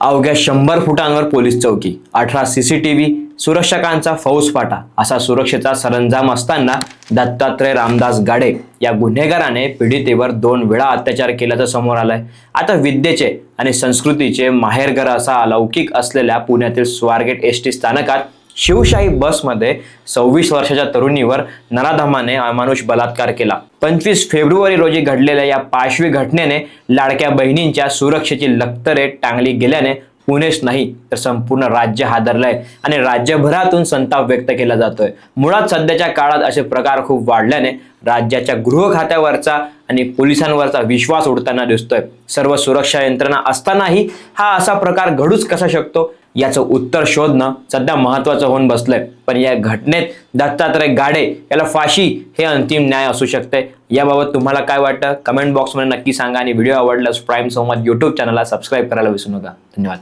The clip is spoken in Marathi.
अवघ्या शंभर फुटांवर पोलीस चौकी अठरा सीसीटीव्ही सुरक्षकांचा फौजफाटा असा सुरक्षेचा सरंजाम असताना दत्तात्रय रामदास गाडे या गुन्हेगाराने पीडितेवर दोन वेळा अत्याचार केल्याचं समोर आलंय. आता विद्येचे आणि संस्कृतीचे माहेरघर असा अलौकिक असलेल्या पुण्यातील स्वारगेट एस टी स्थानकात शिवशाही बसमध्ये सव्वीस वर्षाच्या तरुणीवर नराधमाने अमानुष बलात्कार केला. पंचवीस फेब्रुवारी रोजी घडलेल्या या पाशवी घटनेने लाडक्या बहिणींच्या सुरक्षेची लक्तरे टांगली गेल्याने पुणेच नाही तर संपूर्ण राज्य हादरलंय आणि राज्यभरातून संताप व्यक्त केला जातोय. मुळात सध्याच्या काळात असे प्रकार खूप वाढल्याने राज्याच्या गृह खात्यावरचा आणि पोलिसांवरचा विश्वास उडताना दिसतोय. सर्व सुरक्षा यंत्रणा असतानाही हा असा प्रकार घडूच कसा शकतो याचं उत्तर शोधणं सध्या महत्वाचं होऊन बसलंय. पण या घटनेत दत्तात्रय गाडे याला फाशी हे अंतिम न्याय असू शकते याबाबत तुम्हाला काय वाटतं? कमेंट बॉक्समध्ये नक्की सांगा आणि व्हिडिओ आवडल्यास प्राईम संवाद यूट्यूब चॅनलला सबस्क्राईब करायला विसरू नका. धन्यवाद.